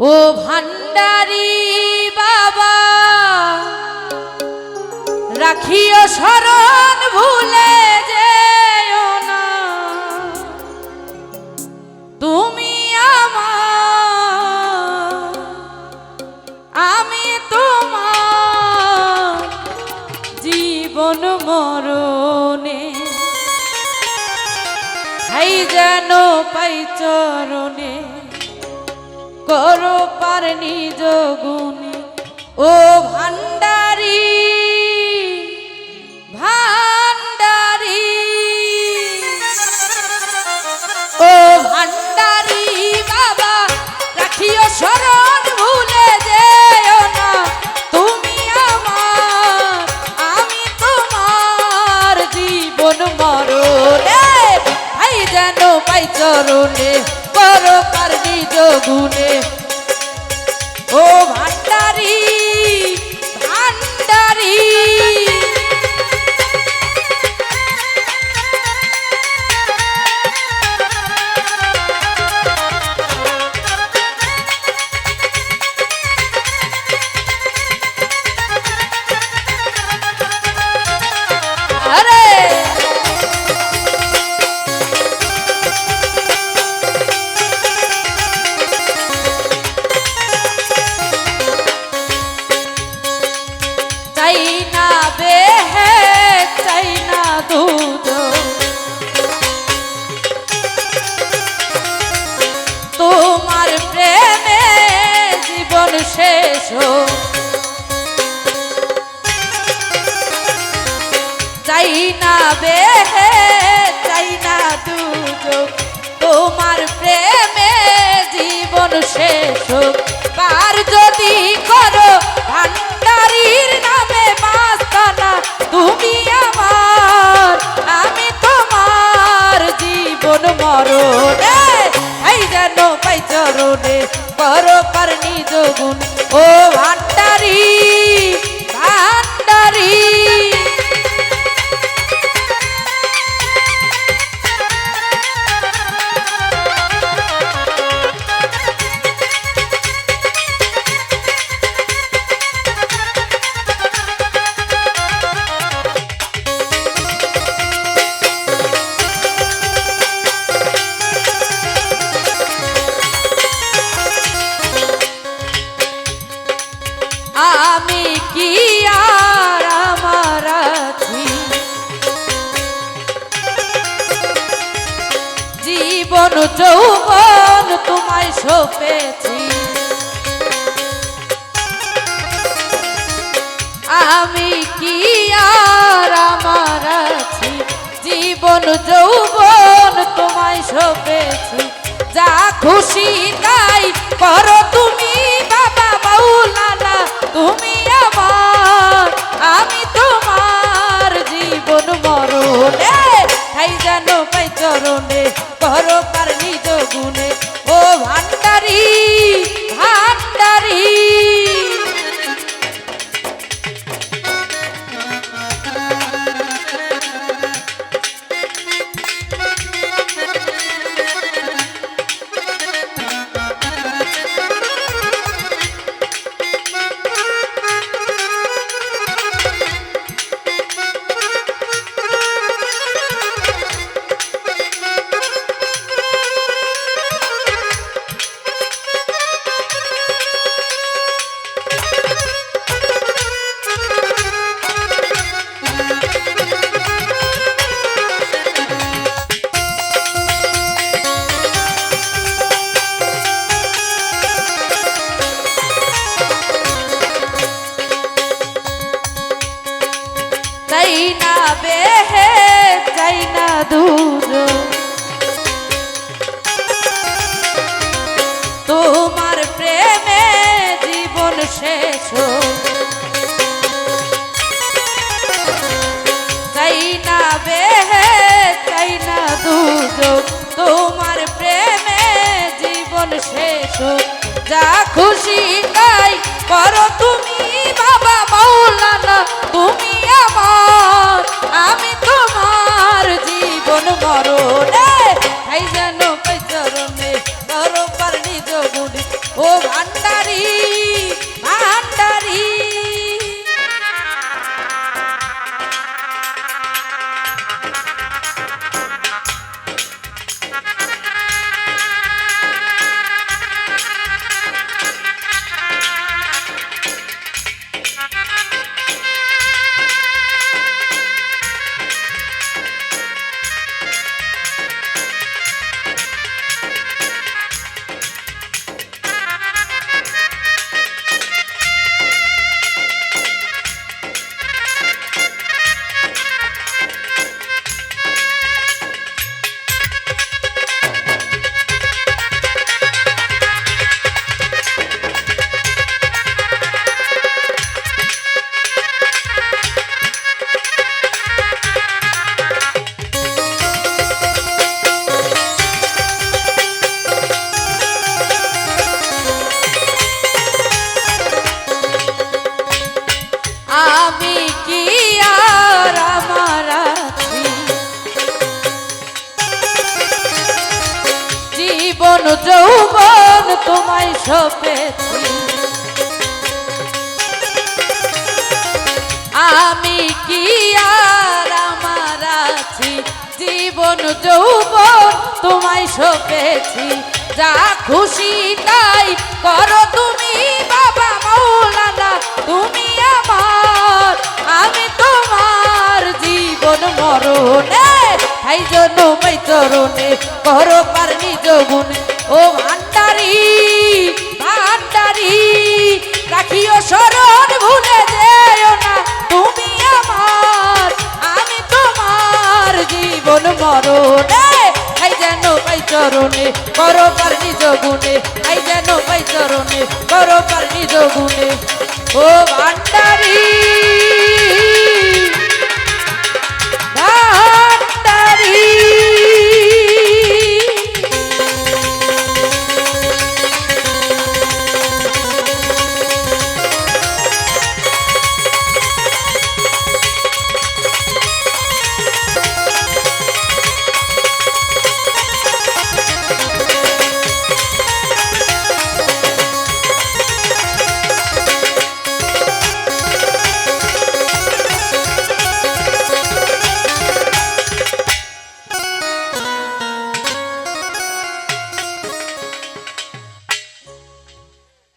ও ভান্ডারি বাবা, রাখিও শরণ ভুলে যেও না। তুমি আমার, আমি তোমার জীবন মরণে। হাই যেন পাই চরণে। করো পার নিজ গুণে। ও ভান্ডারি ভান্ডারি ও ভান্ডারি বাবা, রাখিও শরণ, ভুলে যেও না। তুমি আমার, আমি তোমার জীবন মরণে। ভাই যেন পাই চরণে। করো পার নিজ গুণে ও ভান্ডারি ভান্ডারি। হোক। চাই না বেহে চাই না দুযোগ তোমার প্রেমে জীবন শেষ হোক। পার যদি করো, ভান্ডারির নামে মাস্তানা তুমি আমার, আমি তোমার জীবন মরণে, এই যেন পাই চরণে করো পার নিজ ও ভান্ডারি জীবন যৌবন তোমায় সপেছি। আমি কি আর আমার আছি? জীবন যৌবন তোমায় সপেছি। যা খুশি তাই করো তুমি, বাবা মাওলানা, তুমি আমার। আমি করো না বেহে চাই না দূর। তোমার প্রেমে জীবন শেষ। চাই না বেহে চাই না দুযোগ তোমার প্রেমে জীবন শেষ। যা খুশি তাই করো তুমি, বাবা মৌলানা, তুমি আমি কি আমার জীবন, যৌবন তোমায় সপেছি। আমি কি আর আমার আছি? জীবন, যৌবন তোমায় সপেছি। যা খুশি তাই করো তুমি, বাবা মৌলানা, তুমি চরণে তাই জন্য মাই চরণে কর পার নিজ ও ভান্ডারি ভান্ডারি, রাখিও শরণ ভুলে যেও না। তুমি আমার, আমি তোমার জীবন মরণে। তাই যেন পাই চরণে কর পার নিজ গুণে। তাই যেন পাই চরণে কর পার নিজ গুণে। ও